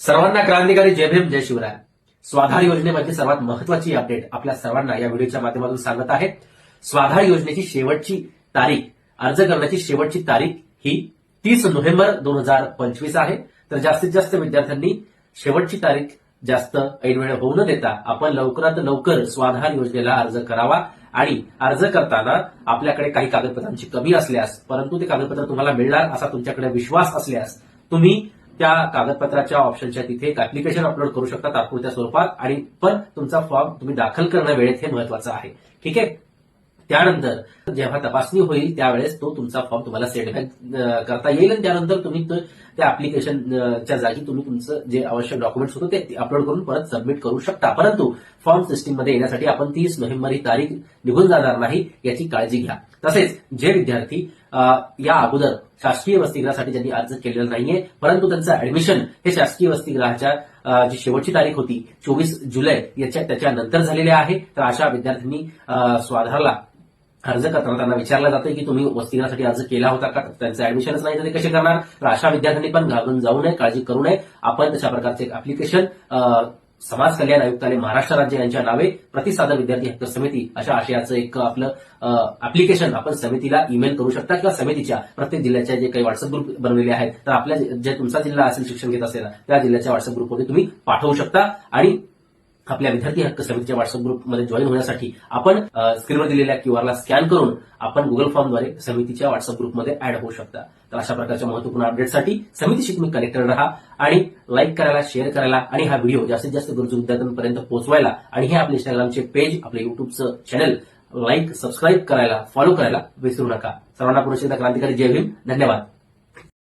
सर्वांना क्रांतिकारी जय भीम जय शिवराय. स्वाधार योजनेमध्ये सर्वात महत्वाची अपडेट आपल्या सर्वांना या व्हिडिओच्या माध्यमातून सांगत आहे. स्वाधार योजनेची शेवटची तारीख अर्ज करण्याची शेवटची तारीख ही तीस नोव्हेंबर दोन हजार पंचवीस आहे. तर जास्तीत जास्त विद्यार्थ्यांनी शेवटची तारीख जास्त ऐनवेळ होऊ न देता आपण लवकरात लवकर स्वाधार योजनेला अर्ज करावा आणि अर्ज करताना आपल्याकडे काही कागदपत्रांची कमी असल्यास परंतु ते कागदपत्र तुम्हाला मिळणार असा तुमच्याकडे विश्वास असल्यास तुम्ही त्या कागदपत्राच्या ऑप्शनच्या तिथे एक अप्लिकेशन अपलोड करू शकता तात्पुरत्या स्वरूपात. आणि पण तुमचा फॉर्म तुम्ही दाखल करणं वेळेत हे महत्वाचं आहे. ठीक आहे? त्यानंतर जेव्हा तपासणी होईल त्यावेळेस तो तुमचा फॉर्म तुम्हाला सेटबॅक करता येईल. आणि त्यानंतर तुम्ही त्या अप्लिकेशनच्या जागी तुम्ही तुमचं जे आवश्यक डॉक्युमेंट्स होतं ते अपलोड करून परत सबमिट करू शकता. परंतु फॉर्म सिस्टीममध्ये येण्यासाठी आपण तीस नोव्हेंबर ही तारीख निघून जाणार नाही याची काळजी घ्या. तसेच जे विद्यार्थी या अगोदर शासकीय वसतिगृहासाठी ज्यांनी अर्ज केलेला नाहीये परंतु त्यांचं ऍडमिशन हे शासकीय वसतिगृहाच्या जी शेवटची तारीख होती चोवीस जुलै याच्या त्याच्यानंतर झालेले आहे. तर अशा विद्यार्थ्यांनी स्वाधारला अर्ज करताना त्यांना विचारलं जातं की तुम्ही वसतिगृहासाठी अर्ज केला होता का? त्यांचं ऍडमिशनच नाही तर ते कसे करणार? तर अशा विद्यार्थ्यांनी पण घाबरून जाऊ नये काळजी करू नये. आपण तशा प्रकारचे एक अप्लिकेशन समाज कल्याण आयुक्तालय महाराष्ट्र राज्य यांच्या नावे प्रतिसादर विद्यार्थी हक्क समिती अशा आशयाचं एक आपलं अप्लिकेशन आपण समितीला ईमेल करू शकता किंवा समितीच्या प्रत्येक जिल्ह्याच्या जे काही व्हॉट्सअप ग्रुप बनवलेले आहेत तर आपल्या जे जे तुमचा जिल्हा असेल शिक्षण घेत असेल त्या जिल्ह्याच्या व्हॉट्सअप ग्रुपमध्ये तुम्ही पाठवू शकता. आणि आपल्या विद्यार्थी हक्क समितीच्या व्हॉट्सअप ग्रुपमध्ये जॉईन होण्यासाठी आपण स्क्रीनवर दिलेल्या क्यूआरला स्कॅन करून आपण गुगल फॉर्मद्वारे समितीच्या व्हॉट्सअप ग्रुपमध्ये ऍड होऊ शकता. तर अशा प्रकारच्या महत्त्वपूर्ण अपडेटसाठी समितीशी तुम्ही कनेक्टेड राहा आणि लाईक करायला शेअर करायला आणि हा व्हिडिओ जास्तीत जास्त गरजू विद्यार्थ्यांपर्यंत पोहोचवायला आणि हे आपले इंस्टाग्रामचे पेज आपलं युट्यूबचं चॅनल लाईक सबस्क्राईब करायला फॉलो करायला विसरू नका. सर्वांना पुरुष क्रांतिकारी जय भीम. धन्यवाद.